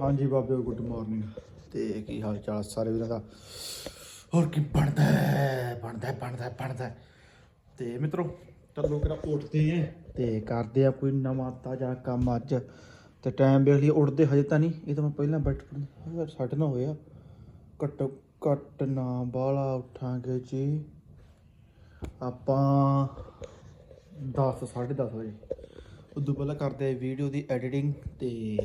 ਹਾਂਜੀ ਬਾਬੇ good morning ਤੇ ਕੀ ਹਾਲ ਚਾਲ ਸਾਰੇ ਵੀਰਾਂ ਦਾ? ਹੋਰ ਕੀ ਬਣਦਾ ਹੈ? ਬਣਦਾ ਹੈ, ਬਣਦਾ ਹੈ, ਬਣਦਾ ਹੈ। ਤੇ ਮਿੱਤਰੋ ਚਲੋ ਕਿਰਾ ਉੱਠਦੇ ਆ ਤੇ ਕਰਦੇ ਆ ਕੋਈ ਨਵਾਂ ਤਾਜ਼ਾ ਕੰਮ ਅੱਜ। ਤੇ ਟਾਈਮ ਵੇਖ ਲਈ ਉੱਠਦੇ ਹਜੇ ਤਾਂ ਨਹੀਂ। ਇਹ ਤਾਂ ਮੈਂ ਪਹਿਲਾਂ ਬੈਠ ਯਾਰ ਸਾਡੇ ਨਾਲ ਹੋਇਆ। ਘੱਟੋ ਘੱਟ ਨਾ ਬਾਲਾ ਉੱਠਾਂਗੇ ਜੀ। ਆਪਾਂ 10 10:30 ਵਜੇ। ਉਦੋਂ ਪਹਿਲਾਂ ਕਰਦੇ ਆ ਵੀਡੀਓ ਦੀ ਐਡੀਟਿੰਗ ਤੇ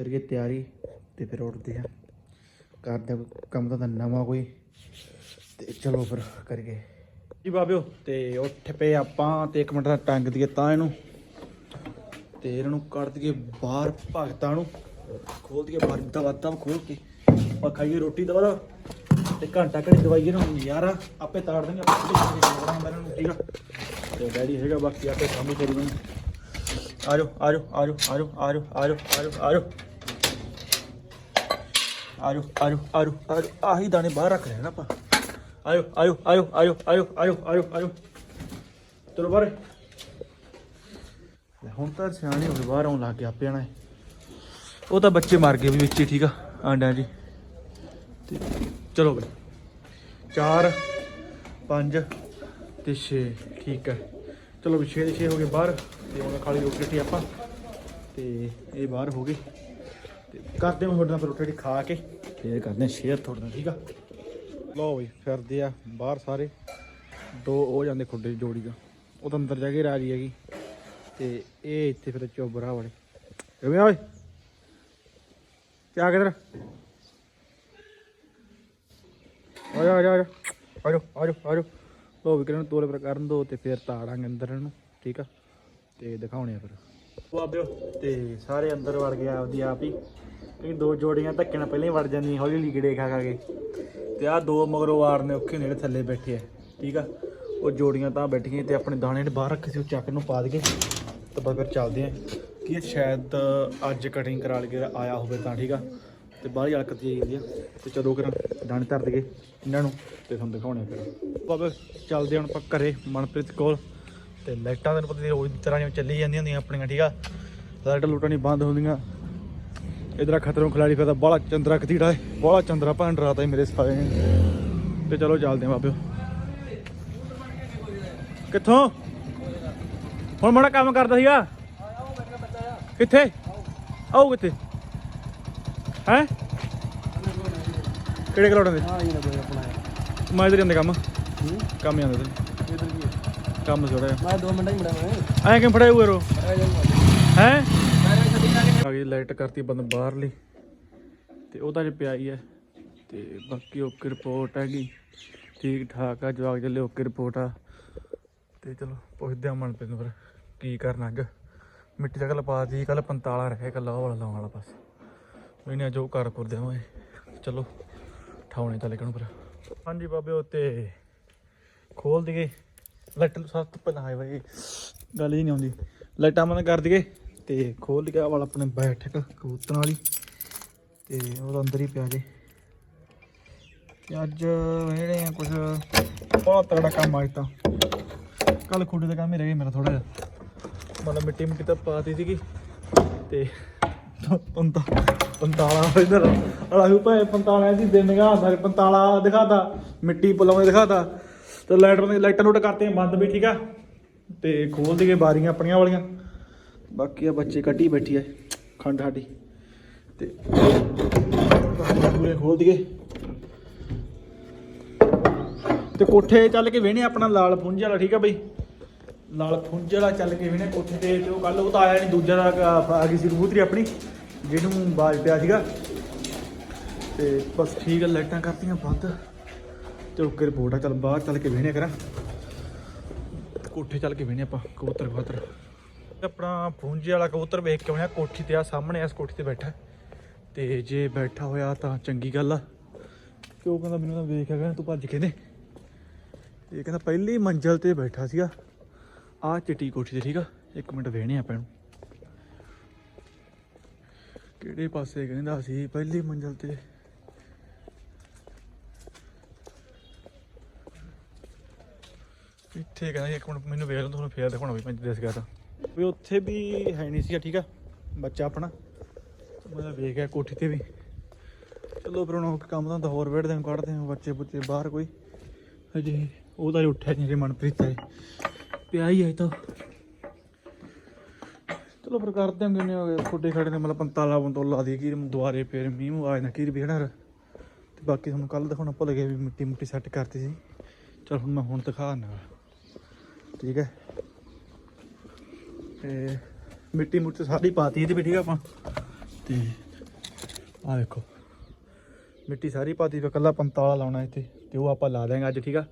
ਕਰੀਏ ਤਿਆਰੀ ਤੇ ਫਿਰ ਉੱਠਦੇ ਆ ਕਰਦੇ ਆ ਕੋਈ ਕੰਮ ਤਾਂ ਨਵਾਂ ਕੋਈ। ਤੇ ਚਲੋ ਫਿਰ ਕਰੀਏ। ਜੀ ਬਾਬਿਓ, ਤੇ ਉੱਠ ਪਏ ਆਪਾਂ ਤੇ ਇੱਕ ਮਿੰਟ ਦਾ ਟੰਗ ਦਈਏ ਤਾਂ ਇਹਨੂੰ। ਤੇ ਇਹਨਾਂ ਨੂੰ ਕੱਢ ਦਈਏ ਬਾਹਰ ਭਗਤਾਂ ਨੂੰ। ਖੋਲ ਦਈਏ ਬਾਹਰ ਦਵਾ ਦਵ ਖੋਲ ਕੇ। ਆਪਾਂ ਖਾਈਏ ਰੋਟੀ ਦਵਾ ਦਵ ਤੇ ਘੰਟਾ ਘੜੀ ਦਵਾਈਏ ਨਾ ਯਾਰ ਆਪੇ ਤਾੜ ਦੇਣਗੇ, ਆਪੇ ਖਾਣਾ ਹੁੰਦਾ ਇਹਨਾਂ ਨੂੰ, ਠੀਕ ਆ? ਤੇ ਡੈਡੀ ਹੈਗਾ, ਬਾਕੀ ਆਪੇ ਕੰਮ ਕਰੂ ਦੇਣ ਆ ਜਾਓ ਆ ਜਾਓ ਆ ਜਾਓ ਆ ਜਾਓ ਆ ਜਾਓ ਆ ਜਾਓ ਆ ਜਾਓ ਆ ਜਾਓ ਆਜੋ ਆਜੋ ਆਜੋ ਆਜੋ, ਆਹੀ ਦਾਣੇ ਬਾਹਰ ਰੱਖ ਲੈਣਾ ਆਪਾਂ। ਆਜੋ ਆਜੋ ਆਜੋ ਆਜੋ ਆਜੋ ਆਜੋ ਆਜੋ ਆਜੋ। ਚਲੋ ਬਾਹਰ। ਹੁਣ ਤਾਂ ਸਿਆਣੇ ਹੋ ਗਏ, ਬਾਹਰ ਆਉਣ ਲੱਗ ਗਏ ਆਪੇ ਆਣਾ ਉਹ ਤਾਂ ਬੱਚੇ ਮਰ ਗਏ ਵੀ ਵਿੱਚ ਹੀ, ਠੀਕ ਆ, ਆਂਡਿਆਂ ਜੀ। ਤੇ ਚਲੋ ਬਈ। 4 5 ਤੇ 6 ਠੀਕ ਹੈ ਚਲੋ ਵੀ 6 ਦੇ 6 ਹੋ ਗਏ ਬਾਹਰ। ਤੇ ਹੁਣ ਖਾਲੀ ਰੋਟੀ ਰੋਟੀ ਆਪਾਂ। ਤੇ ਇਹ ਬਾਹਰ ਹੋ ਗਏ। ਤੇ ਕਰਦੇ ਹਾਂ ਤੁਹਾਡੇ ਨਾਲ ਫਿਰ ਰੋਟੀ ਖਾ ਕੇ ਫੇਰ ਕਰਦੇ ਹਾਂ ਸ਼ੇਅਰ ਤੁਹਾਡੇ ਨਾਲ ਠੀਕ ਆ? ਲਓ ਬਈ ਫਿਰਦੇ ਆ ਬਾਹਰ ਸਾਰੇ। ਦੋ ਹੋ ਜਾਂਦੇ ਖੁੱਡੇ ਜੋੜੀ ਦਾ ਉਹ ਤਾਂ ਅੰਦਰ ਜਾ ਕੇ ਰਾਜੀ ਹੈਗੀ। ਤੇ ਇਹ ਇੱਥੇ ਫਿਰ ਚੋਬਰਾ ਵਾਲੇ। ਕਿਵੇਂ ਆ ਓਏ? ਕਿਆ ਕਿਧਰ? ਆ ਜਾ ਆ ਜਾ ਆ ਜਾ। ਆ ਜਾ ਆ ਜਾ ਆ ਜਾ ਲੋ ਵੀ ਕਿਰਨ ਤੋਲੇ ਪਰ ਕਰਨ ਦੋ ਤੇ ਫਿਰ ਤਾੜਾਂਗੇ ਅੰਦਰ ਇਹਨੂੰ ਠੀਕ ਆ? ਤੇ ਦਿਖਾਉਣੇ ਆ ਫਿਰ। ਬਾਬਿਓ ਤੇ ਸਾਰੇ ਅੰਦਰ ਵੜ ਗਏ ਆਪਦੀ ਆਪ ਹੀ। ਇਹ ਦੋ ਜੋੜੀਆਂ ਧੱਕੇ ਨਾਲ ਪਹਿਲਾਂ ਹੀ ਵੜ ਜਾਂਦੀਆਂ, ਹੌਲੀ ਹੌਲੀ ਗੜੇ ਖਾ ਖਾ ਕੇ। ਤੇ ਆਹ ਦੋ ਮਗਰੋਂ ਆਰ ਨੇ, ਔਖੇ ਨੇੜੇ ਥੱਲੇ ਬੈਠੇ ਆ, ਠੀਕ ਆ? ਉਹ ਜੋੜੀਆਂ ਤਾਂ ਬੈਠੀਆਂ ਤੇ ਆਪਣੇ ਦਾਣੇ ਨੇ ਬਾਹਰ ਰੱਖੇ ਸੀ, ਉਹ ਚੱਕ ਨੂੰ ਪਾ ਦਈਏ। ਤੇ ਬਸ ਫਿਰ ਚੱਲਦੇ ਆ। ਕਿ ਇਹ ਸ਼ਾਇਦ ਅੱਜ ਕਟਿੰਗ ਕਰਾ ਲਈਏ ਆਇਆ ਹੋਵੇ ਤਾਂ, ਠੀਕ ਆ? ਤੇ ਬਾਹਲੀ ਹਲਕਤ ਜਿਹੀ ਜਾਂਦੀ ਆ। ਤੇ ਚਲੋ ਕਰਾਂ, ਦਾਣੇ ਧਰ ਦਈਏ ਇਹਨਾਂ ਨੂੰ, ਤੇ ਤੁਹਾਨੂੰ ਦਿਖਾਉਣੇ ਆ ਫਿਰ। ਬਾਬੇ ਚੱਲਦੇ ਹੁਣ ਆਪਾਂ ਘਰੇ, ਮਨਪ੍ਰੀਤ ਕੋਲ। ਤੇ ਲਾਈਟਾਂ ਤੈਨੂੰ ਪਤਾ ਰੋਜ਼ ਦੀ ਤਰ੍ਹਾਂ ਜਿਵੇਂ ਚੱਲੀ ਜਾਂਦੀਆਂ ਹੁੰਦੀਆਂ ਆਪਣੀਆਂ, ਠੀਕ ਆ? ਲਾਈਟਾਂ ਲੂਟਾਂ ਨਹੀਂ ਬੰਦ ਹੁੰਦੀਆਂ। ਇਧਰ ਖਤਰੋਂ ਖਿਲਾੜੀ ਫਿਰਦਾ। ਬਾਹਲਾ ਚੰਦਰਾ ਕਤੀੜਾ ਬਾਹਲਾ ਚੰਦਰਾ ਭੰਡ ਰਾਤਾ ਮੇਰੇ ਨੇ। ਤੇ ਚਲੋ ਚੱਲਦੇ ਆਂ ਬਾਬਿਓ। ਕਿੱਥੋਂ? ਹੁਣ ਮਾੜਾ ਕੰਮ ਕਰਦਾ ਸੀਗਾ? ਕਿੱਥੇ? ਆਓ ਕਿੱਥੇ? ਹੈ? ਕਿਹੜੇ ਕਲੋੜਾਂ ਦੇ? ਹਾਂ ਇਹ ਆਪਣਾ ਮੈਂ ਇਧਰ ਜਾਂਦੇ ਕੰਮ। ਹੂੰ ਕੰਮ ਹੀ ਆਉਂਦੇ ਤੇ ਇਧਰ ਕੀ ਹੈ? ਕੰਮ ਥੋੜਾ ਮੈਂ 2 ਮਿੰਟਾਂ ਹੀ ਮੁੜਿਆ ਮੈਂ। ਐ ਕਿਵੇਂ ਫੜਾਏ ਹੋਏ ਰੋ ਹੈ? ਆ ਗਈ, ਲਾਈਟ ਕਰਤੀ ਬੰਦ ਬਾਹਰਲੀ। ਤੇ ਉਹਦਾ ਜੇ ਪਿਆ ਹੀ ਹੈ। ਤੇ ਬਾਕੀ ਓਕੇ ਰਿਪੋਰਟ ਹੈਗੀ। ਠੀਕ ਠਾਕ ਆ, ਜਵਾਕ ਜੱਲੇ ਓਕੇ ਰਿਪੋਰਟ ਆ। ਤੇ ਚਲੋ, ਪੁੱਛਦੇ ਆ ਮਨਪ੍ਰੀਤ ਨੂੰ ਫਿਰ ਕੀ ਕਰਨਾ ਅੱਗ। ਮਿੱਟੀ ਦਾ ਕੱਲ ਪਾ ਦੀ ਕੱਲ 45 ਰਹਿ ਕੱਲਾ ਵਾਲਾ ਲਾਉਣ ਵਾਲਾ ਬਸ। ਇਹਨੇ ਜੋ ਕਰ ਕਰ ਦੇਵਾਂਗੇ ਚਲੋ, ਠਾਉਣੇ ਚੱਲੇ ਕਣੂ ਫਿਰ। ਹਾਂਜੀ ਬਾਬੇ ਉੱਤੇ ਖੋਲ ਦਈਏ। ਨੂੰ ਸਭ ਤੋਂ ਪਹਿਲਾਂ ਹਾਏ ਬਾਈ, ਗੱਲ ਹੀ ਨਹੀਂ ਆਉਂਦੀ। ਲਾਈਟਾਂ ਬੰਦ ਕਰ ਦਈਏ। ਤੇ ਖੋਲ ਗਿਆ ਵਾਲਾ ਆਪਣੇ ਬੈਠਕ ਕਬੂਤਰਾਂ ਵਾਲੀ ਤੇ ਉਹਦਾ ਅੰਦਰ ਹੀ ਪਿਆ ਜੇ। ਤੇ ਅੱਜ ਜਿਹੜੇ ਆ ਕੁਝ ਬਹੁਤ ਤਗੜਾ ਕੰਮ ਅੱਜ ਤਾਂ। ਕੱਲ ਖੁੱਡੇ ਦਾ ਕੰਮ ਹੀ ਰਹਿ ਗਿਆ ਮੇਰਾ ਥੋੜਾ ਜਿਹਾ। ਮਤਲਬ ਮਿੱਟੀ ਮਿੱਟੀ ਤਾਂ ਪਾਤੀ ਸੀਗੀ ਤੇ ਪੰਤਾ ਪੰਤਾਲਾ ਇਧਰ। ਅਲਾਹੂ ਭਾਏ ਪੰਤਾਲਾ ਦੀ ਦਿਨ ਦਿਖਾਉਂਦਾ ਪੰਤਾਲਾ ਦਿਖਾਤਾ ਮਿੱਟੀ ਪੁਲਾਵੇਂ ਦਿਖਾਤਾ ਤੇ ਲਾਈਟ ਲਾਈਟਾਂ ਲੂਟ ਕਰਤੇ ਬੰਦ ਵੀ ਠੀਕ ਆ। ਤੇ ਖੋਲ ਦਈਏ ਬਾਰੀਆਂ ਆਪਣੀਆਂ ਵਾਲੀਆਂ। ਬਾਕੀ ਆ ਬੱਚੇ ਕੱਢੀ ਬੈਠੀ ਐ ਖੰਡ ਸਾਡੀ। ਤੇ ਪੂਰੇ ਖੋਲ ਦਈਏ। ਤੇ ਕੋਠੇ ਚੱਲ ਕੇ ਵੇਹਣੇ ਆਪਣਾ ਲਾਲ ਪੁੰਜ ਵਾਲਾ, ਠੀਕ ਆ ਬਈ? ਲਾਲ ਪੁੰਜ ਵਾਲਾ ਚੱਲ ਕੇ ਵੇਹਣੇ ਕੋਠੇ ਤੇ ਤੇ ਉਹ ਕੱਲ ਉਹ ਤਾਂ ਆਇਆ ਨਹੀਂ ਦੂਜਾ ਦਾ ਆ ਗਈ ਸੀ ਕਬੂਤਰੀ ਆਪਣੀ, ਜਿਹਨੂੰ ਬਾਜ ਪਿਆ ਸੀਗਾ। ਤੇ ਬਸ ਠੀਕ ਆ, ਲਾਈਟਾਂ ਕਰਤੀਆਂ ਬੰਦ। ਤੇ ਓਕੇ ਰਿਪੋਰਟ ਆ, ਚੱਲ ਬਾਹਰ ਚੱਲ ਕੇ ਵੇਹਣੇ ਕਰਾਂ। ਕੋਠੇ ਚੱਲ ਕੇ ਵੇਹਣੇ ਆਪਾਂ ਕਬੂਤਰ ਕਬੂਤਰ ਆਪਣਾ ਪੂੰਜੇ ਵਾਲਾ ਕਬੂਤਰ ਵੇਖ ਕੇ ਆਉਣਾ ਕੋਠੀ ਤੇ ਆ ਸਾਹਮਣੇ, ਇਸ ਕੋਠੀ ਤੇ ਬੈਠਾ। ਤੇ ਜੇ ਬੈਠਾ ਹੋਇਆ ਤਾਂ ਚੰਗੀ ਗੱਲ ਆ। ਕਿਉਂ ਕਹਿੰਦਾ, ਮੈਨੂੰ ਤਾਂ ਵੇਖ ਗਿਆ ਤੂੰ ਭੱਜ ਕੇ ਨੇ ਇਹ ਕਹਿੰਦਾ, ਪਹਿਲੀ ਮੰਜ਼ਲ ਤੇ ਬੈਠਾ ਸੀਗਾ। ਆ ਚਿੱਟੀ ਕੋਠੀ ਤੇ, ਠੀਕ ਆ? ਇੱਕ ਮਿੰਟ ਵੇਹਣੇ ਆਪਾਂ ਨੂੰ ਕਿਹੜੇ ਪਾਸੇ ਕਹਿੰਦਾ ਸੀ, ਪਹਿਲੀ ਮੰਜ਼ਲ ਤੇ? ਇੱਥੇ ਕਹਿੰਦਾ, ਇੱਕ ਮਿੰਟ, ਮੈਨੂੰ ਵੇਖ ਲਓ, ਤੁਹਾਨੂੰ ਫੇਰ ਦਿਖਾਉਣਾ ਵੀ ਪੰਜ ਦਿਸ ਗਿਆ ਤਾਂ। ਵੀ ਉੱਥੇ ਵੀ ਹੈ ਨਹੀਂ ਸੀਗਾ, ਠੀਕ ਆ? ਬੱਚਾ ਆਪਣਾ। ਮੈਂ ਵੇਖ ਗਿਆ ਕੋਠੀ ਤੇ ਵੀ। ਚਲੋ ਫਿਰ ਹੁਣ ਉਹ ਕੰਮ ਤਾਂ ਹੋਰ ਵੇੜਦੇ ਹਾਂ ਕੱਢਦੇ ਹਾਂ ਬੱਚੇ ਬੁੱਚੇ ਬਾਹਰ ਕੋਈ। ਹਜੇ ਉਹ ਤਾਂ ਉੱਠਿਆ ਨਹੀਂ ਜੇ ਮਨਪ੍ਰੀਤ ਹੈ ਪਿਆ ਹੀ ਹੈ ਤਾਂ। ਚਲੋ ਫਿਰ ਕਰਦੇ ਹਾਂ, ਕਿੰਨੇ ਹੋ ਗਏ? ਖੁੱਡੇ ਖੜੇ ਨੇ, ਮਤਲਬ ਪੰਤਾਲਾ ਬੰਤੋਲਾ ਦੀ ਕੀ ਦੁਆਰੇ ਫੇਰ ਮੀਂਹ ਮੂੰਹ ਆ ਜਾਣਾ ਕੀ ਵੀ ਹਨਾ ਤੇ ਬਾਕੀ ਤੁਹਾਨੂੰ ਕੱਲ ਦਿਖਾਉਣਾ, ਭੁੱਲ ਗਿਆ ਵੀ ਮਿੱਟੀ ਮੁੱਟੀ ਸੈੱਟ ਕਰਤੀ ਸੀ। ਚਲ ਹੁਣ ਮੈਂ ਹੁਣ ਦਿਖਾ ਦਿੰਦਾ ਠੀਕ ਹੈ? ਤੇ ਮਿੱਟੀ ਮੁੱਟੀ ਸਾਰੀ ਪਾਤੀ ਇਹਦੇ ਵੀ, ਠੀਕ ਆ ਆਪਾਂ? ਤੇ ਆ ਦੇਖੋ ਮਿੱਟੀ ਸਾਰੀ ਪਾਤੀ ਫਿਰ ਕੱਲਾ ਪੰਤਾਲਾ ਲਾਉਣਾ ਇੱਥੇ, ਤੇ ਉਹ ਆਪਾਂ ਲਾ ਦਿਆਂਗੇ ਅੱਜ, ਠੀਕ ਆ?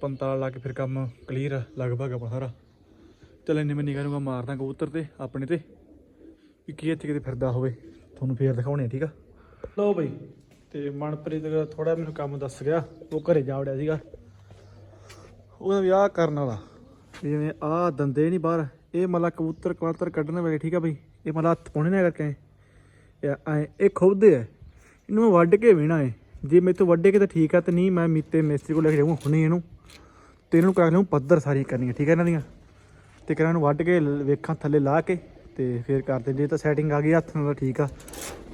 ਪੰਤਾਲਾ ਲਾ ਕੇ ਫਿਰ ਕੰਮ ਕਲੀਅਰ ਲਗਭਗ ਆਪਣਾ ਸਾਰਾ। ਚਲ ਇੰਨੇ ਮੈਂ ਨਿਗਾਹ ਨੂੰ ਮਾਰਦਾ ਕਬੂਤਰ ਤੇ, ਆਪਣੇ ਤੇ। ਵੀ ਕੀ ਇੱਥੇ ਕਿਤੇ ਫਿਰਦਾ ਹੋਵੇ, ਤੁਹਾਨੂੰ ਫੇਰ ਦਿਖਾਉਣੇ ਠੀਕ ਆ? ਲਓ ਬਈ, ਤੇ ਮਨਪ੍ਰੀਤ ਥੋੜਾ ਮੈਨੂੰ ਕੰਮ ਦੱਸ ਗਿਆ, ਉਹ ਘਰੇ ਜਾ ਵੜਿਆ ਸੀਗਾ। ਉਹਦਾ ਵਿਆਹ ਕਰਨ ਵਾਲਾ। ਜਿਵੇਂ ਆਹ ਦੰਦੇ ਨਹੀਂ ਬਾਹਰ। ਇਹ ਮਤਲਬ ਕਬੂਤਰ ਕਵਾਤਰ ਕੱਢਣ ਵੇਲੇ, ਠੀਕ ਆ ਬਈ? ਇਹ ਮਤਲਬ ਹੱਥ ਪਾਉਣੇ ਨਾ ਕਰਕੇ ਇਹ ਐਂ ਇਹ ਖੁੱਬਦੇ ਆ ਇਹਨੂੰ ਮੈਂ ਵੱਢ ਕੇ ਵੇਣਾ ਏ ਜੇ ਮੇਰੇ ਵੱਢੇ ਕੇ ਤਾਂ ਠੀਕ ਆ, ਤੇ ਨਹੀਂ ਮੈਂ ਮੀਤੇ ਮਿਸਤਰੀ ਕੋਲ ਲੈ ਕੇ ਜਾਊਂ ਹੁਣੇ ਇਹਨੂੰ। ਤੇ ਇਹਨੂੰ ਕਰ ਲਊਂ ਪੱਧਰ ਸਾਰੀ ਕਰਨੀ ਠੀਕ ਆ ਇਹਨਾਂ ਦੀਆਂ? ਤੇ ਕਿਰਾਂ ਨੂੰ ਵੱਢ ਕੇ ਵੇਖਾਂ ਥੱਲੇ ਲਾ ਕੇ, ਤੇ ਫੇਰ ਕਰਦੇ ਜੇ ਤਾਂ ਸੈਟਿੰਗ ਆ ਗਈ ਹੱਥ ਨਾਲ ਤਾਂ ਠੀਕ ਆ।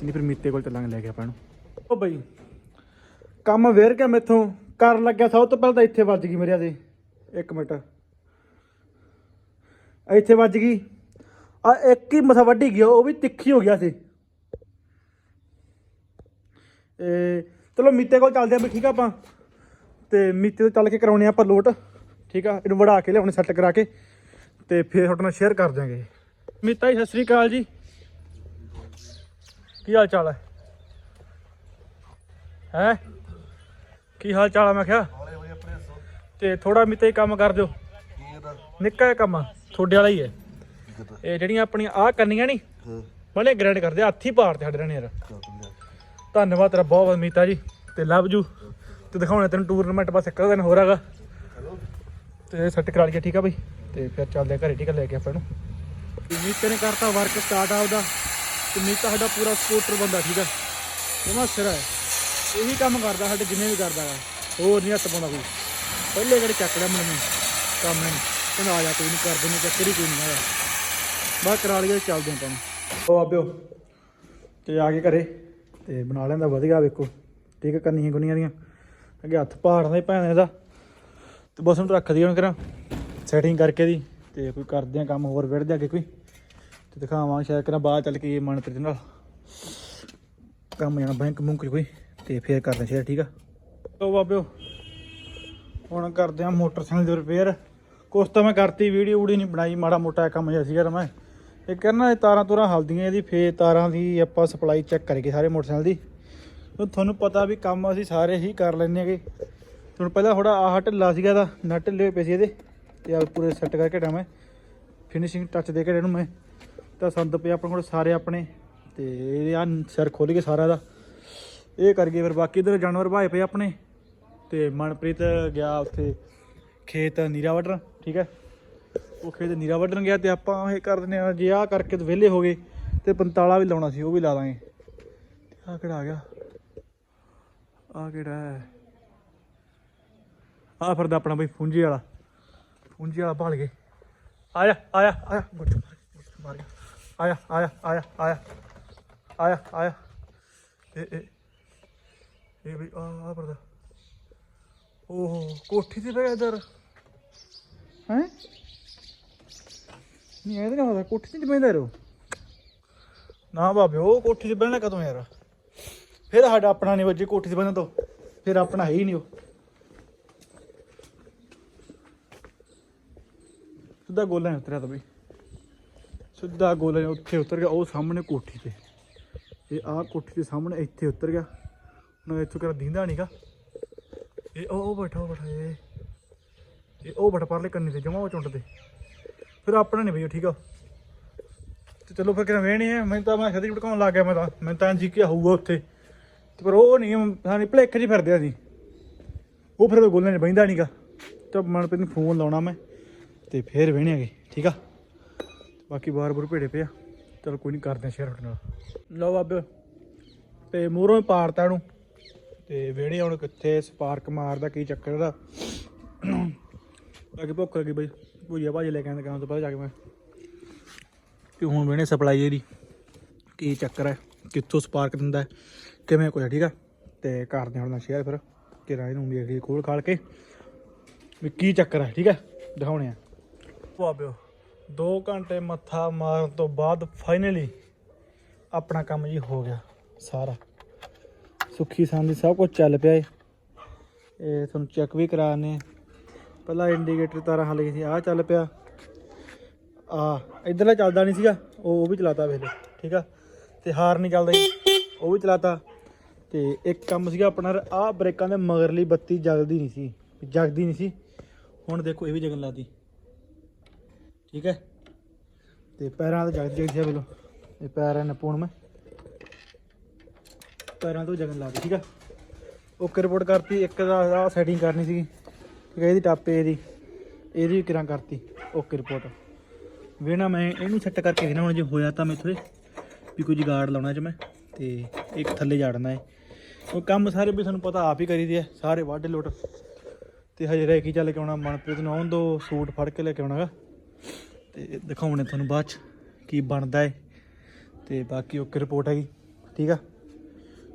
ਨਹੀਂ ਫਿਰ ਮੀਤੇ ਕੋਲ ਚੱਲਾਂਗੇ ਲੈ ਕੇ ਆਪਾਂ ਨੂੰ ਉਹ ਬਈ, ਕੰਮ ਵੇਰ ਕੇ ਮੈਥੋਂ। ਕਰਨ ਲੱਗਿਆ ਸਭ ਤੋਂ ਪਹਿਲਾਂ ਤਾਂ ਇੱਥੇ ਵੱਜ ਗਈ ਮੇਰੇ ਦੇ ਇੱਕ ਮਿੰਟ। ਇੱਥੇ ਵੱਜ ਗਈ। ਆ ਇੱਕ ਹੀ ਮਸਾ ਵੱਢੀ ਗਿਆ ਉਹ ਵੀ ਤਿੱਖੀ ਹੋ ਗਿਆ ਸੀ। ਇਹ ਚਲੋ ਮੀਤੇ ਕੋਲ ਚੱਲਦੇ ਆਂ ਵੀ ਠੀਕ ਆ ਆਪਾਂ। ਤੇ ਮੀਤੇ ਤੋਂ ਚੱਲ ਕੇ ਕਰਾਉਣੇ ਆਪਾਂ ਲੋਟ ਠੀਕ ਆ? ਇਹਨੂੰ ਵੜਾ ਕੇ ਲਿਆਉਣੇ ਸੈੱਟ ਕਰਾ ਕੇ। ਤੇ ਫਿਰ ਤੁਹਾਡੇ ਨਾਲ ਸ਼ੇਅਰ ਕਰ ਦਿਆਂਗੇ। ਮੀਤਾ ਜੀ ਸਤਿ ਸ੍ਰੀ ਅਕਾਲ ਜੀ। ਕੀ ਹਾਲ ਚਾਲ ਹੈ ਹੈ? ਕੀ ਹਾਲ ਚਾਲ ਹੈ ਮੈਂ ਕਿਹਾ ਹੌਲੇ ਹੌਲੇ ਆਪਣੇ ਤੇ ਥੋੜਾ ਮੀਤਾ ਕੰਮ ਕਰ ਦਿਓ। ਨਿੱਕਾ ਜਿਹਾ ਕੰਮ ਆ, ਤੁਹਾਡੇ ਵਾਲਾ ਹੀ ਹੈ। ਇਹ ਜਿਹੜੀਆਂ ਆਪਣੀਆਂ ਆਹ ਕਰਨੀਆਂ ਨਹੀਂ ਹਾਂ। ਬੜੇ ਗ੍ਰੈਂਡ ਕਰਦੇ ਹੱਥ ਹੀ ਪਾੜਦੇ ਸਾਡੇ ਨਾਲ ਯਾਰ। ਧੰਨਵਾਦ ਤੇਰਾ ਬਹੁਤ ਬਹੁਤ ਮੀਤਾ ਜੀ ਤੇ ਲਵ ਜੂ ਤੇ ਦਿਖਾਉਣੇ ਤੈਨੂੰ ਟੂਰਨਾਮੈਂਟ ਬਸ ਇੱਕ ਦਿਨ ਹੋਰ ਹੈਗਾ। ਤੇ ਸੈੱਟ ਕਰਾ ਲਈਏ ਠੀਕ ਆ ਬਈ? ਤੇ ਫਿਰ ਚੱਲਦੇ ਆ ਘਰੇ ਠੀਕ ਆ ਲੈ ਕੇ ਆਪਾਂ ਨੂੰ ਮੀਤੇ ਨੇ ਕਰਤਾ ਵਰਕ ਸਟਾਰਟ ਆਪਦਾ। ਤੇ ਮੀਤਾ ਸਾਡਾ ਪੂਰਾ ਸਪੋਰਟਰ ਬੰਦਾ ਠੀਕ ਆ। ਜਮਾ ਸਿਰਾ ਹੈ। ਇਹੀ ਕੰਮ ਕਰਦਾ ਸਾਡੇ ਜਿੰਨੇ ਵੀ ਕਰਦਾ ਹੈ। ਹੋਰ ਨਹੀਂ ਹੱਥ ਪਾਉਂਦਾ ਕੋਈ। ਪਹਿਲੇ ਕਿਹੜੇ ਚੱਕ ਲਿਆ ਮੈਨੂੰ ਕੰਮ ਨੇ। ਕਹਿੰਦਾ ਆ ਜਾ ਕੋਈ ਨਹੀਂ ਕਰਦੇ ਨੇ ਚੱਕਰ ਹੀ ਕੋਈ ਨਹੀਂ ਆਇਆ ਬਾਅਦ ਕਰਾ ਲਿਆ ਚੱਲਦੇ ਆਪਾਂ ਨੂੰ। ਉਹ ਆਬਿਓ, ਤੇ ਆ ਕੇ ਘਰੇ, ਤੇ ਬਣਾ ਲੈਂਦਾ ਵਧੀਆ, ਵੇਖੋ। ਠੀਕ ਹੈ ਕੰਨੀਆਂ ਗੁੰਨੀਆਂ ਦੀਆਂ। ਅੱਗੇ ਹੱਥ ਪਾੜਦਾ ਦੇ ਭੈਣ ਇਹਦਾ। ਤੇ ਬਸ ਨੂੰ ਰੱਖ ਦਈਏ ਹੁਣ ਕਰਾਂ। ਸੈਟਿੰਗ ਕਰਕੇ ਦੀ, ਤੇ ਕੋਈ ਕਰਦੇ ਆ ਕੰਮ, ਹੋਰ ਵਿੜਦੇ ਅੱਗੇ ਕੋਈ। ਤੇ ਦਿਖਾਵਾਂ ਸ਼ਾਇਦ ਕਰਾਂ, ਬਾਅਦ ਚੱਲ ਕੇ ਮਨਪ੍ਰੀਤ ਨਾਲ। ਕੰਮ ਜਾਣਾ ਬੈਂਕ ਮੁੰਕ 'ਚ ਕੋਈ, ਤੇ ਫੇਰ ਕਰਦੇ ਸ਼ੇਅਰ, ਠੀਕ ਆ? ਲੋ ਬਾਬਿਓ ਹੁਣ ਕਰਦੇ ਆ ਮੋਟਰਸਾਈਕਲ ਦੀ ਰਿਪੇਅਰ ਕੁਛ ਤਾਂ ਮੈਂ ਕਰਤੀ, ਵੀਡੀਓ ਵੂਡੀ ਨਹੀਂ ਬਣਾਈ, ਮਾੜਾ ਮੋਟਾ ਕੰਮ ਜਿਹਾ ਸੀਗਾ ਮੈਂ। ਇਹ ਕਰਨਾ ਇਹ ਤਾਰਾਂ ਤੁਰਾਂ ਹਲਦੀਆਂ ਇਹਦੀ, ਫੇਰ ਤਾਰਾਂ ਦੀ ਆਪਾਂ ਸਪਲਾਈ ਚੈੱਕ ਕਰੀਏ ਸਾਰੇ ਮੋਟਰਸਾਈਕਲ ਦੀ। ਤੇ ਤੁਹਾਨੂੰ ਪਤਾ ਵੀ ਕੰਮ ਅਸੀਂ ਸਾਰੇ ਹੀ ਕਰ ਲੈਂਦੇ ਹੈਗੇ। ਹੁਣ ਪਹਿਲਾਂ ਥੋੜਾ ਆਹ ਢਿੱਲਾ ਸੀਗਾ ਦਾ ਨਟ ਢਿੱਲੇ ਹੋਏ ਪਏ ਸੀ ਇਹਦੇ। ਤੇ ਆ ਪੂਰੇ ਸੈੱਟ ਕਰਕੇ ਡਾ ਮੈਂ। ਫਿਨਿਸ਼ਿੰਗ ਟੱਚ ਦੇ ਕੇ ਇਹਨੂੰ ਮੈਂ। ਤਾਂ ਸੰਦ ਪਿਆ ਆਪਣੇ ਕੋਲ ਸਾਰੇ ਆਪਣੇ। ਤੇ ਇਹ ਆ ਸਿਰ ਖੋਲ ਕੇ ਸਾਰਾ ਦਾ ਇਹ ਕਰ ਗਏ ਫਿਰ ਬਾਕੀ ਇਧਰ ਜਾਨਵਰ ਭਾਏ ਪਏ ਆਪਣੇ। ਤੇ ਮਨਪ੍ਰੀਤ ਗਿਆ ਉੱਥੇ ਖੇਤ ਨੀਰਾ ਵੱਢਣ ਠੀਕ ਹੈ? ਉਹ ਖੇਤ ਨੀਰਾ ਵੱਢਣ ਗਿਆ ਤੇ ਆਪਾਂ ਇਹ ਕਰ ਦਿੰਦੇ ਆ ਜੇ ਆਹ ਕਰਕੇ ਤੇ ਵਿਹਲੇ ਹੋ ਗਏ ਤੇ ਪੰਤਾਲਾ ਵੀ ਲਾਉਣਾ ਸੀ, ਉਹ ਵੀ ਲਾ ਦਾਂਗੇ। ਆ ਕਿਹੜਾ ਆ ਗਿਆ? ਆ ਕਿਹੜਾ ਹੈ? ਆ ਫਿਰਦਾ ਆਪਣਾ ਬਈ ਫੁੰਜੀ ਵਾਲਾ। ਫੁੰਜੀ ਵਾਲਾ ਭਾਲ ਗਏ ਆਇਆ ਆਇਆ ਆਇਆ। ਗੁੱਟ ਮਾਰ ਗਿਆ ਆਇਆ ਆਇਆ ਆਇਆ ਆਇਆ। ਆਇਆ ਆਇਆ। ਇਹ ਇਹ ਇਹ ਵੀ ਆ ਆ ਪਰਦਾ ਓਹ, ਕੋਠੀ ਤੇ ਪਿਆ ਇਧਰ। ਹੈ? ਨਹੀਂ ਇਹਦੇ ਨਾਲ ਹੋਦਾ ਕੋਠੀ ਚ ਪੈਂਦਾ ਰੋ ਨਾ ਬਾਬੇ ਉਹ ਕੋਠੀ ਚ ਬਹਿਣਾ ਕਦੋਂ ਯਾਰ? ਫਿਰ ਸਾਡਾ ਆਪਣਾ ਨਹੀਂ ਵੱਜੇ ਕੋਠੀ ਚ ਬਹਿਣਾ ਤੋਂ। ਫਿਰ ਆਪਣਾ ਹੈ ਹੀ ਨਹੀਂ ਉਹ। ਸਿੱਧਾ ਗੋਲਾ ਉਤਰਿਆ ਤਾਂ ਬਈ। ਸਿੱਧਾ ਗੋਲਾ ਉੱਥੇ ਉਤਰ ਗਿਆ, ਉਹ ਸਾਹਮਣੇ ਕੋਠੀ ਤੇ। ਇਹ ਆਹ ਕੋਠੀ ਦੇ ਸਾਹਮਣੇ ਇੱਥੇ ਉਤਰ ਗਿਆ। ਹੁਣ ਇੱਥੋਂ ਕਰ ਦਿੰਦਾ ਨਹੀਂਗਾ ਇਹ ਉਹ ਬੈਠਾ ਬੈਠਾ, ਇਹ। ਇਹ ਉਹ ਬੈਠਾ ਪਰਲੇ ਕੰਨੀ ਤੇ ਜਮਾ ਉਹ ਚੁੰਡ ਤੇ। ਫਿਰ ਆਪਣਾ ਨਹੀਂ ਬਈ ਠੀਕ ਆ? ਤੇ ਚਲੋ ਫਿਰ ਕਿਵੇਂ ਵੇਣੀ ਹੈ ਮੈਂ ਤਾਂ ਮੈਂ ਛੱਡੀ ਭਟਕਾਉਣ ਲੱਗ ਗਿਆ ਮੈਂ ਤਾਂ। ਮੈਂ ਤਾਂ ਜੀ ਕੀ ਹੋਊਗਾ ਉੱਥੇ। ਤੇ ਪਰ ਉਹ ਨਹੀਂ ਸਾਨੀ ਭਲੇਖ ਜੀ ਫਿਰਦੇ ਸੀ ਉਹ ਫਿਰ ਉਹ ਗੋਲੇ ਨੇ ਬੈਂਦਾ ਨਹੀਂਗਾ ਤੇ ਮਨਪ੍ਰੀਤ ਨੂੰ ਫੋਨ ਲਾਉਣਾ ਮੈਂ, ਤੇ ਫੇਰ ਵੇਣੇ ਹੈਗੇ, ਠੀਕ ਆ? ਬਾਕੀ ਬਾਰ ਬੁਰ ਭੇੜੇ ਪਿਆ ਚਲ ਕੋਈ ਨਹੀਂ ਕਰਦੇ ਸ਼ੇਅਰ ਤੁਹਾਡੇ ਨਾਲ। ਲਓ ਬਾਬੇ, ਤੇ ਮੂਹਰੋਂ ਪਾਰਤਾ ਇਹਨੂੰ। ਤੇ ਵੇਣੇ ਹੁਣ ਕਿੱਥੇ ਸਪਾਰਕ ਮਾਰਦਾ, ਕੀ ਚੱਕਰ ਦਾ ਅੱਗੇ ਭੁੱਖ ਲੱਗੀ ਬਈ। ਭੁਜੀਆ ਭਾਜੀ ਲੈ ਕੇ ਆਂਦੇ ਕੰਮ ਤੋਂ ਪਹਿਲਾਂ ਜਾ ਕੇ ਮੈਂ। ਤੇ ਹੁਣ ਵੇਣੇ ਸਪਲਾਈ ਇਹਦੀ। ਕੀ ਚੱਕਰ ਹੈ? ਕਿੱਥੋਂ ਸਪਾਰਕ ਦਿੰਦਾ ਕਿਵੇਂ ਕੁਝ ਠੀਕ ਆ? ਤੇ ਕਰਦੇ ਹਾਂ ਹੁਣ ਸ਼ੇਅਰ ਫਿਰ। ਕਿਰਾ ਇਹਨੂੰ ਵੇਖ ਲਈ ਖੋਲ ਖਾਲ ਕੇ। ਵੀ ਕੀ ਚੱਕਰ ਹੈ, ਠੀਕ ਹੈ ਦਿਖਾਉਣੇ ਆ। ਭਾਬਿਓ 2 ਘੰਟੇ ਮੱਥਾ ਮਾਰਨ ਤੋਂ ਬਾਅਦ ਫਾਈਨਲੀ ਆਪਣਾ ਕੰਮ ਜੀ ਹੋ ਗਿਆ ਸਾਰਾ। ਸੁੱਖੀ ਸਾਂਦੀ ਸਭ ਕੁਝ ਚੱਲ ਪਿਆ ਏ। ਇਹ ਤੁਹਾਨੂੰ ਚੈੱਕ ਵੀ ਕਰਾਣੇ ਪਹਿਲਾਂ ਇੰਡੀਕੇਟਰ ਤਾਰਾਂ ਹਲ ਗਈ ਸੀ ਆਹ ਚੱਲ ਪਿਆ। ਆ ਇਧਰਲਾ ਚੱਲਦਾ ਨਹੀਂ ਸੀਗਾ, ਉਹ ਉਹ ਵੀ ਚਲਾਤਾ ਵੇਲੇ ਠੀਕ ਆ? ਤੇ ਹਾਰ ਨਹੀਂ ਚੱਲਦਾ ਉਹ ਵੀ ਚਲਾਤਾ। ਤੇ ਇੱਕ ਕੰਮ ਸੀਗਾ ਆਪਣਾ, ਆਹ ਬ੍ਰੇਕਾਂ ਦੇ ਮਗਰਲੀ ਬੱਤੀ ਜਗਦੀ ਨਹੀਂ ਸੀ, ਜਗਦੀ ਨਹੀਂ ਸੀ। ਹੁਣ ਦੇਖੋ, ਇਹ ਵੀ ਜਗਣ ਲਾਤੀ ਠੀਕ ਹੈ? ਤੇ ਪੈਰਾਂ ਤੋਂ ਜਗਦੀ ਜਗਦੀ ਵੇਲੋ ਬੋਲੋ ਇਹ ਪੈਰਾਂ ਨੇ ਪੂਣ ਮੈਂ। ਪੈਰਾਂ ਤੋਂ ਜਗਣ ਲਾਤੀ ਠੀਕ ਆ? ਓਕੇ ਰਿਪੋਰਟ ਕਰਤੀ, ਇੱਕ ਦਾ ਆ ਸੈਟਿੰਗ ਕਰਨੀ ਸੀਗੀ। ਠੀਕ ਹੈ, ਇਹਦੀ ਟਾਪੇ ਇਹਦੀ। ਇਹਦੀ ਵੀ ਕਿਰਾਂ ਕਰਤੀ। ਓਕੇ ਰਿਪੋਰਟ ਵੇਣਾ ਮੈਂ ਇਹਨੂੰ ਸੈੱਟ ਕਰਕੇ ਦੇਣਾ, ਹੁਣ ਜੇ ਹੋਇਆ ਤਾਂ ਮੈਂ ਇਹ ਵੀ ਕੋਈ ਜਗਾੜ ਲਾਉਣਾ ਚ ਮੈਂ, ਤੇ ਇੱਕ ਥੱਲੇ ਜਾੜਨਾ ਹੈ ਉਹ ਕੰਮ ਸਾਰੇ ਵੀ ਤੁਹਾਨੂੰ ਪਤਾ ਆਪ ਹੀ ਕਰੀਦੇ ਆ, ਸਾਰੇ ਵਾਢੇ ਲੋਟ। ਤੇ ਹਜੇ ਰਹਿ ਕੀ ਚੱਲ ਕੇ ਆਉਣਾ, ਮਨਪ੍ਰੀਤ ਨੂੰ ਆਉਣ ਦੋ, ਸੂਟ ਫੜ ਕੇ ਲੈ ਕੇ ਆਉਣਾਗਾ। ਤੇ ਦਿਖਾਉਣੇ ਤੁਹਾਨੂੰ ਬਾਅਦ ਚ ਕੀ ਬਣਦਾ ਹੈ ਤੇ ਬਾਕੀ ਓਕੇ ਰਿਪੋਰਟ ਹੈਗੀ। ਠੀਕ ਆ?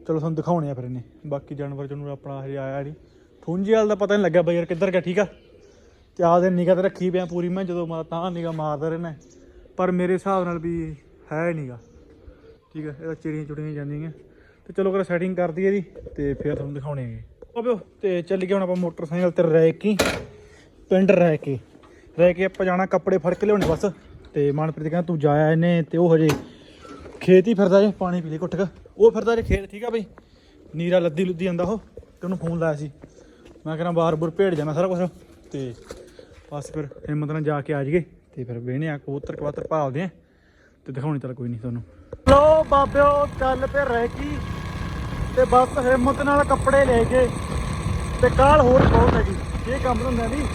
ਚਲੋ ਤੁਹਾਨੂੰ ਦਿਖਾਉਣੇ ਆ ਫਿਰ ਇਹਨੇ। ਬਾਕੀ ਜਾਨਵਰ ਜਨੂਰ ਆਪਣਾ ਹਜੇ ਆਇਆ ਨਹੀਂ। ਠੁੰਜੀ ਵਾਲ ਦਾ ਪਤਾ ਨਹੀਂ ਲੱਗਾ ਬਈ ਯਾਰ ਕਿੱਧਰ ਗਿਆ, ਠੀਕ ਆ? ਤੇ ਆਹ ਦੇ ਨਿਗਾਹ ਤੇ ਰੱਖੀ ਪਿਆ ਪੂਰੀ, ਮੈਂ ਜਦੋਂ ਮੈਂ ਤਾਂ ਨਿਗਾਹ ਮਾਰਦਾ ਰਹਿਣਾ ਪਰ ਮੇਰੇ ਹਿਸਾਬ ਨਾਲ ਵੀ ਹੈ ਨਹੀਂਗਾ ਠੀਕ ਹੈ ਇਹਦਾ ਚਿੜੀਆਂ ਚੁੜੀਆਂ ਜਾਂਦੀਆਂ। ਤੇ ਚਲੋ ਕਰ ਸੈਟਿੰਗ ਕਰਦੀ ਇਹਦੀ, ਤੇ ਫਿਰ ਤੁਹਾਨੂੰ ਦਿਖਾਉਣੇ ਹੈਗੇ। ਆਬਿਓ ਤੇ ਚੱਲ ਗਏ ਹੁਣ ਆਪਾਂ ਮੋਟਰਸਾਈਕਲ ਤੇ ਰਹਿ ਕੇ ਪਿੰਡ ਰਹਿ ਕੇ ਰਹਿ ਕੇ ਆਪਾਂ ਜਾਣਾ ਕੱਪੜੇ ਫੜ ਕੇ ਲਿਆਉਣੇ ਬਸ। ਤੇ ਮਨਪ੍ਰੀਤ ਕਹਿੰਦਾ ਤੂੰ ਜਾਇਆ ਇਹਨੇ, ਤੇ ਉਹ ਹਜੇ ਖੇਤ ਹੀ ਫਿਰਦਾ ਜੇ, ਪਾਣੀ ਪੀ ਲਈ ਘੁੱਟ ਕੇ। ਉਹ ਫਿਰਦਾ ਜੇ ਖੇਤ, ਠੀਕ ਆ ਬਈ। ਨੀਰਾ ਲੱਦੀ ਲੁੱਦੀ ਜਾਂਦਾ ਉਹ, ਤੇ ਉਹਨੂੰ ਫੋਨ ਲਾਇਆ ਸੀ। ਮੈਂ ਕਹਿੰਦਾ ਬਾਹਰ ਬੁਰ ਭੇੜ ਜਾਣਾ ਸਾਰਾ ਕੁਝ ਤੇ ਬਸ ਫਿਰ ਹਿੰਮਤ ਨਾਲ ਜਾ ਕੇ ਆ ਜਾਈਏ ਤੇ ਫਿਰ ਵੇਹਣੇ ਆ ਕਬੂਤਰ ਕਬੂਤਰ ਭਾਲਦੇ ਆ। ਤੇ ਦਿਖਾਉਣੀ ਚੱਲ ਕੋਈ ਨਹੀਂ ਤੁਹਾਨੂੰ। ਲੋ ਬਾਬਿਓ ਚੱਲ ਪਏ ਰਹਿ ਕੀ ਤੇ ਬਸ ਹਿੰਮਤ ਨਾਲ ਕੱਪੜੇ ਲੈ ਕੇ ਤੇ ਕਾਲ ਹੋਰ ਬਹੁਤ ਹੈ ਜੀ ਇਹ ਕੰਮ ਹੁੰਦਾ ਨਹੀਂ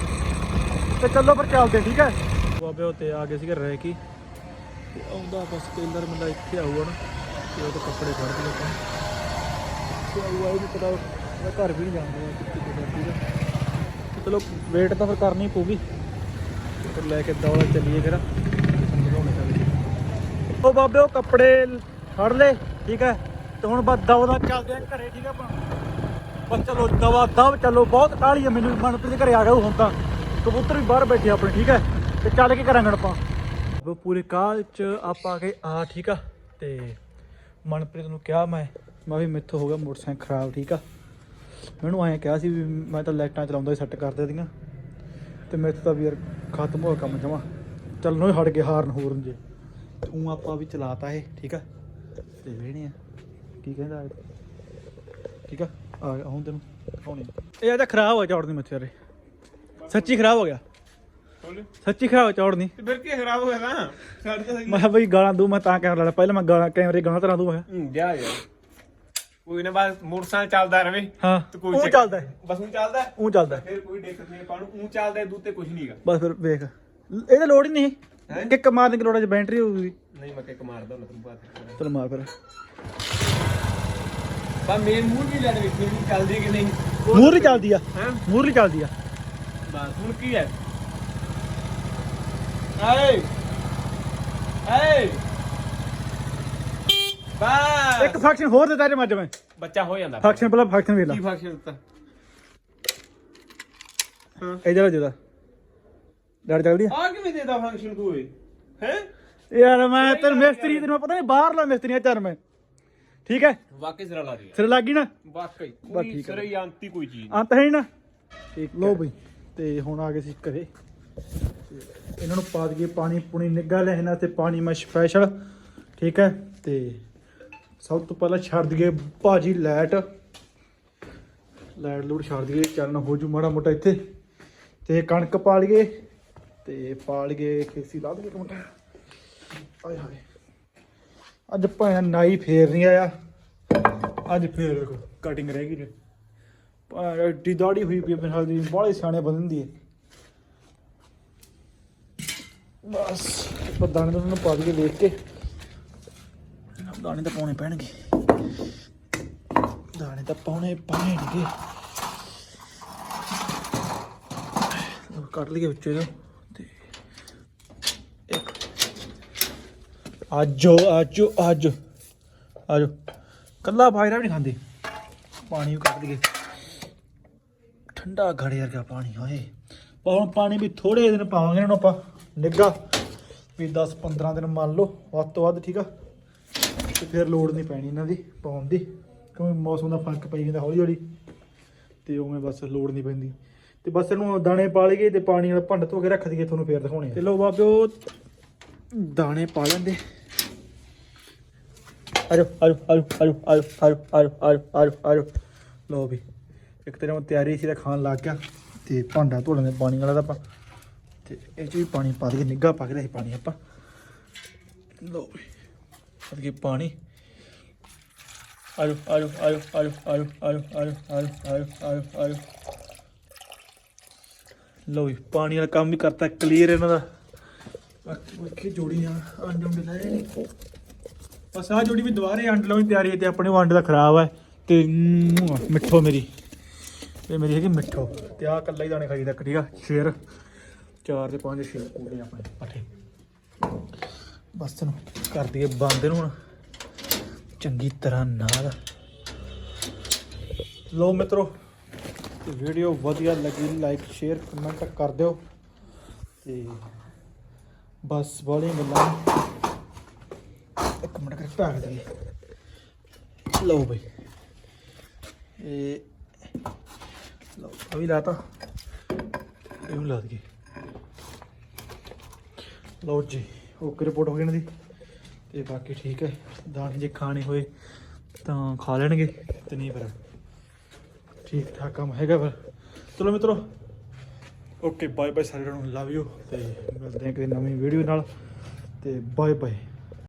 ਤੇ ਚੱਲੋ ਫਿਰ ਚੱਲਦੇ ਠੀਕ ਹੈ? ਬਾਬਿਓ ਤੇ ਆ ਗਏ ਸੀਗੇ ਰਹਿ ਕੀ। ਤੇ ਆਉਂਦਾ ਬਸ ਟੇਲਰ ਮੁੰਡਾ ਇੱਥੇ ਆਊਗਾ ਨਾ ਤੇ ਉਹ ਤੋਂ ਕੱਪੜੇ ਫੜ ਕੇ ਲੋਕਾਂ ਤੇ ਆਊਗਾ। ਇਹ ਵੀ ਪਤਾ ਉਹਦਾ ਘਰ ਵੀ ਨਹੀਂ ਜਾਂਦੇ ਚਲੋ ਵੇਟ ਤਾਂ ਫਿਰ ਕਰਨੀ ਪਊਗੀ। ਫਿਰ ਲੈ ਕੇ ਦੌੜਾ ਚੱਲੀਏ ਫਿਰ। ਉਹ ਬਾਬੇ, ਉਹ ਕੱਪੜੇ ਫੜ ਲੈ, ਠੀਕ ਹੈ? ਤੇ ਹੁਣ ਬਸ ਦਵਾ ਚੱਲਦੇ ਆ ਘਰੇ, ਠੀਕ ਹੈ ਆਪਾਂ ਬਸ ਚਲੋ, ਦਵਾ ਦਵ, ਚਲੋ, ਬਹੁਤ ਕਾਹਲੀ ਹੈ ਮੈਨੂੰ, ਮਨਪ੍ਰੀਤ ਦੇ ਘਰੇ ਆ ਗਿਆ ਹੁਣ ਤਾਂ। ਕਬੂਤਰ ਵੀ ਬਾਹਰ ਬੈਠੇ ਆਪਣੇ, ਠੀਕ ਹੈ? ਤੇ ਚੱਲ ਕੇ ਕਰਾਂਗੇ ਆਪਾਂ। ਉਹ ਪੂਰੇ ਕਾਲ ਚ ਆਪਾਂ ਆ ਗਏ ਆ, ਠੀਕ ਆ? ਤੇ ਮਨਪ੍ਰੀਤ ਨੂੰ ਕਿਹਾ ਮੈਂ ਮੈਂ ਵੀ ਮੈਥੋਂ ਹੋ ਗਿਆ, ਮੋਟਰਸਾਈਕਲ ਖਰਾਬ, ਠੀਕ ਆ? ਮੈਨੂੰ ਐਂ ਕਿਹਾ ਸੀ ਵੀ ਮੈਂ ਤਾਂ ਲਾਈਟਾਂ ਚਲਾਉਂਦਾ ਹੀ ਸੈੱਟ ਕਰ ਦੇ ਦੀਆਂ। ਤੇ ਮੈਥੋਂ ਤਾਂ ਵੀ ਯਾਰ ਖਤਮ ਹੋ ਗਿਆ ਕੰਮ ਜਮਾ। ਚੱਲ ਨੋ ਹਟ ਗਏ ਹਾਰਨ ਹੂਰਨ ਜੇ। ਤੂੰ ਆਪਾਂ ਵੀ ਚਲਾਤਾ ਇਹ ਠੀਕ ਆ? ਤੇ ਵੇਹਣੇ ਆ ਕੀ ਕਹਿੰਦਾ ਇਹ? ਠੀਕ ਆ? ਆ ਗਿਆ ਹੁਣ ਤੈਨੂੰ ਦਿਖਾਉਣੀ ਆ। ਇਹ ਆ ਤਾਂ ਖਰਾਬ ਹੋ ਚੌੜਨੀ ਮੱਥੇ ਯਾਰੇ ਸੱਚੀ ਖਰਾਬ ਹੋ ਗਿਆ। ਸੱਚੀ ਖਰਾਬ ਹੋ ਚੌੜਨੀ ਤੇ ਫਿਰ ਕੀ ਖਰਾਬ ਹੋ ਗਿਆ ਨਾ ਸਾਡੇ ਤਾਂ ਮੈਂ ਕਿਹਾ ਬਈ ਗਾਲਾਂ ਦੂ ਮੈਂ ਤਾਂ ਕੈਮਰਾ ਲਾ ਪਹਿਲਾਂ ਮੈਂ ਗਾਲਾਂ ਕੈਮਰੇ ਗਾਲਾਂ ਤਰਾਂ ਦੂ ਮੈਂ ਕਿਹਾ। ਹੂੰ, ਜਾ ਯਾਰ। ਕੋਈ ਨਾ ਬਸ ਮੋਟਰਸਾਈਕਲ ਚੱਲਦਾ ਰਵੇ ਹਾਂ। ਤੇ ਕੋਈ ਉਹ ਚੱਕਰ- ਚੱਲਦਾ ਹੈ, ਬਸ ਉਹ ਚੱਲਦਾ ਹੈ। ਉਹ ਚੱਲਦਾ ਹੈ। ਫਿਰ ਕੋਈ ਦਿੱਕਤ ਨਹੀਂ ਆਪਾਂ ਨੂੰ ਉਹ ਚੱਲਦਾ ਦੂਤੇ ਕੁਝ ਨਹੀਂਗਾ ਬਸ ਫਿਰ ਵੇਖ। ਇਹਦਾ ਲੋੜ ਹੀ ਨਹੀਂ ਹੈਂ? ਕਿੱਕ ਮਾਰਨ ਦੀ ਲੋੜ ਹੈ ਜੇ ਬੈਟਰੀ ਹੋਊਗੀ। ਨਹੀਂ ਮੈਂ ਕਿੱਕ ਮਾਰਦਾ ਮੈਂ ਤੈਨੂੰ ਬਾਤ ਚਲ ਮਾਰ ਫਿਰ। ਬਾ ਮੇਨ ਮੂਡ ਵੀ ਲੈਣ ਵੇਖੀ ਵੀ ਚੱਲਦੀ ਕਿ ਨਹੀਂ? ਮੂਰਲੀ ਚੱਲਦੀ ਆ। ਹਾਂ? ਮੂਰਲੀ ਚੱਲਦੀ ਆ। ਬਸ ਹੁਣ ਕੀ ਹੈ? ਆਏ! ਆਏ! ਬਸ। ਇੱਕ ਫੰਕਸ਼ਨ ਹੋਰ ਦਿੱਤਾ ਜੇ ਮੱਝ ਮੈਂ। ਬੱਚਾ ਹੋ ਜਾਂਦਾ। ਫੰਕਸ਼ਨ ਪਹਿਲਾਂ ਫੰਕਸ਼ਨ ਵੇਖ ਲਾ। ਕੀ ਫੰਕਸ਼ਨ ਦਿੱਤਾ? ਹਾਂ। ਇਧਰ ਜਿਹਦਾ। ਡਰ ਚੱਲਦੀ ਆ। ਆ ਕਿਵੇਂ ਦੇਦਾ ਫੰਕਸ਼ਨ ਤੂੰ ਹੈ? ਯਾਰ ਮੈਂ ਤੈਨੂੰ ਮਿਸਤਰੀ ਤੈਨੂੰ ਪਤਾ ਨਹੀਂ ਬਾਹਰਲਾ ਮਿਸਤਰੀ ਆ ਚੱਲ ਮੈਂ। ਠੀਕ ਹੈ? ਵਾਕਈ ਸਿਰਾ ਲਾ ਦੇ ਸਿਰ ਲੱਗੀ ਨਾ? ਵਾਕਈ। ਬਸ ਕੋਈ ਠੀਕ ਹੈ। ਸਿਰੇ ਆਂਤੀ ਕੋਈ ਚੀਜ਼ ਅੰਤ ਹੈ ਹੀ ਨਾ। ਠੀਕ ਲੋ ਬਈ। ਤੇ ਹੁਣ ਆ ਗਏ ਸੀ ਘਰੇ। ਇਹਨਾਂ ਨੂੰ ਪਾ ਦਈਏ ਪਾਣੀ ਪੁਣੀ ਨਿੱਘਾ ਲੈ ਇਹਨਾਂ ਤੇ ਪਾਣੀ ਮੈਂ ਸਪੈਸ਼ਲ ਠੀਕ ਹੈ? ਤੇ ਸਭ ਤੋਂ ਪਹਿਲਾਂ ਛੱਡ ਦਈਏ ਭਾਜੀ ਲਾਈਟ। ਲਾਈਟ ਲੂਟ ਛੱਡ ਦਈਏ ਚੱਲਣ ਹੋ ਜੂ ਮਾੜਾ ਮੋਟਾ ਇੱਥੇ। ਤੇ ਕਣਕ ਪਾ ਲਈਏ, ਤੇ ਪਾ ਲਈਏ ਖੇਸੀ, ਲਾ ਦਈਏ ਕਮਟਾ ਆਏ ਹਾਏ। ਅੱਜ ਭੈਣ ਨਾਈ ਫੇਰ ਨਹੀਂ ਆਇਆ। ਅੱਜ ਫੇਰ ਵੇਖੋ ਕਟਿੰਗ ਰਹਿ ਗਈ ਜੇ। ਭਾਂ ਐਡੀ ਦਾੜੀ ਹੋਈ ਪਈ ਆ ਮੇਰੇ ਨਾਲ ਦੀ, ਬਾਹਲੇ ਸਿਆਣੇ ਬੰਦਦੀ ਹੈ ਬਸ, ਆਪਾਂ ਦਾਣੇ ਤਾਂ ਉਹਨੂੰ ਪਾ ਦਈਏ ਦੇਖ ਕੇ। ਦਾਣੇ ਤਾਂ ਪਾਉਣੇ ਪੈਣਗੇ। ਦਾਣੇ ਤਾਂ ਪਾਉਣੇ ਪੈਣਗੇ। ਲਓ, ਕੱਢ ਲਈਏ ਵਿੱਚੋਂ ਇਹਨੂੰ ਤੇ ਇੱਕ। ਆਜੋ ਆਜੋ ਅੱਜ। ਆ ਜਾਓ ਕੱਲਾ ਫਾਇਰਾ ਵੀ ਨਹੀਂ ਖਾਂਦੇ। ਪਾਣੀ ਵੀ ਕੱਢ ਲਈਏ। ਠੰਡਾ ਘੜੇ ਵਰਗਾ ਪਾਣੀ, ਹੋਏ। ਪਰ ਹੁਣ ਪਾਣੀ ਵੀ ਥੋੜੇ ਦਿਨ ਪਾਵਾਂਗੇ ਇਹਨੂੰ ਆਪਾਂ। ਨਿੱਗਾ ਵੀ 10 15 ਦਿਨ ਮੰਨ ਲਓ, ਵੱਧ ਤੋਂ ਵੱਧ, ਠੀਕ ਆ। ਤੇ ਫਿਰ ਲੋੜ ਨਹੀਂ ਪੈਣੀ ਇਹਨਾਂ ਦੀ ਪਾਉਣ ਦੀ ਕਿਉਂਕਿ ਮੌਸਮ ਦਾ ਫ਼ਰਕ ਪਈ ਜਾਂਦਾ ਹੌਲੀ ਹੌਲੀ ਤੇ ਉਵੇਂ ਬਸ ਲੋੜ ਨਹੀਂ ਪੈਂਦੀ। ਤੇ ਬਸ ਇਹਨੂੰ ਦਾਣੇ ਪਾ ਲਈਏ ਤੇ ਪਾਣੀ ਨਾਲ ਭੰਡ ਧੋ ਕੇ ਰੱਖ ਦਈਏ ਤੁਹਾਨੂੰ ਫੇਰ ਦਿਖਾਉਣੇ ਆ। ਤੇ ਲੋ ਬਾਬਿਓ ਦਾਣੇ ਪਾ ਲੈਂਦੇ। ਆਜੋ ਆਜੋ ਆਜੋ ਆਜੋ ਆਜੋ ਆਜੋ ਆਜੋ ਆਜੋ ਆਜੋ ਆਜੋ। ਲੋ ਵੀ ਇੱਕ ਤਰ੍ਹਾਂ ਮੈਂ ਤਿਆਰੀ ਸੀ ਤਾਂ ਖਾਣ ਲੱਗ ਗਿਆ ਤੇ ਭਾਂਡਾ ਧੋ ਲੈਂਦੇ ਪਾਣੀ ਵਾਲਾ ਤਾਂ ਆਪਾਂ। ਤੇ ਇਹ ਚ ਵੀ ਪਾਣੀ ਪਾ ਦਈਏ ਨਿੱਘਾ ਪਾ ਕੇ ਰੱਖੀ ਪਾਣੀ ਆਪਾਂ। ਲੋ ਵੀ। ਪਾ ਪਾਣੀ ਆਜੋ ਆਜੋ ਆਜੋ ਆਜੋ ਆਜੋ ਆਜੋ ਆਜੋ ਆਜੋ ਆਜੋ ਆਜੋ ਆਜੋ ਲੋ ਵੀ ਪਾਣੀ ਵਾਲਾ ਕੰਮ ਵੀ ਕਰਤਾ ਕਲੀਅਰ ਇਹਨਾਂ ਦਾ ਬਾਕੀ ਜੋੜੀ ਆ ਅੰਡੇ ਉਂਡੇ ਲਾਏ ਬਸ ਆ ਜੋੜੀ ਵੀ ਦੁਬਾਰੇ ਅੰਡ ਲਾਉਣ ਦੀ ਤਿਆਰੀ ਹੈ ਤੇ ਆਪਣੇ ਅੰਡ ਦਾ ਖਰਾਬ ਹੈ ਤੇ ਮਿੱਠੋ ਮੇਰੀ ਤੇ ਮੇਰੀ ਹੈਗੀ ਮਿੱਠੋ ਤੇ ਆ ਕੱਲਾ ਹੀ ਦਾਣੇ ਖਾਈ ਠੀਕ ਆ ਸ਼ੇਰ ਚਾਰ ਤੇ ਪੰਜ ਸ਼ੇਰ ਪੂਰੇ ਆਪਣੇ ਪੱਠੇ ਬਸ ਨੂੰ ਕਰ ਦਈਏ ਬੰਦ ਨੂੰ ਹੁਣ। ਚੰਗੀ ਤਰ੍ਹਾਂ ਨਾਲ। ਲੋ ਮਿੱਤਰੋ, ਤੇ ਵੀਡੀਓ ਵਧੀਆ ਲੱਗੀ ਲਾਈਕ ਸ਼ੇਅਰ ਕਮੈਂਟ ਕਰ ਦਿਓ। ਤੇ ਬਸ ਵਾਲੀਆਂ ਗੱਲਾਂ। ਇੱਕ ਮਿੰਟ ਕਰਕੇ ਭਾਗ ਦਈਏ ਲਓ ਬਈ। ਇਹ ਲਓ ਆ ਵੀ ਲਾਤਾ। ਇਹਨੂੰ ਲਾ ਦਈਏ। ਲਓ ਜੀ। ਓਕੇ ਰਿਪੋਰਟ ਹੋ ਗਈ ਇਹਨਾਂ ਦੀ। ਤੇ ਬਾਕੀ ਠੀਕ ਹੈ, ਦਾਣੇ ਜੇ ਖਾਣੇ ਹੋਏ ਤਾਂ ਖਾ ਲੈਣਗੇ ਤੇ ਨਹੀਂ ਫਿਰ ਠੀਕ ਠਾਕ ਕੰਮ ਹੈਗਾ ਫਿਰ। ਚਲੋ ਮਿੱਤਰੋ, ਓਕੇ ਬਾਏ ਬਾਏ ਸਾਰਿਆਂ ਨੂੰ ਲਵ ਯੂ ਤੇ ਮਿਲਦੇ ਹਾਂ ਕਿਸੇ ਨਵੀਂ ਵੀਡੀਓ ਨਾਲ ਤੇ ਬਾਏ ਬਾਏ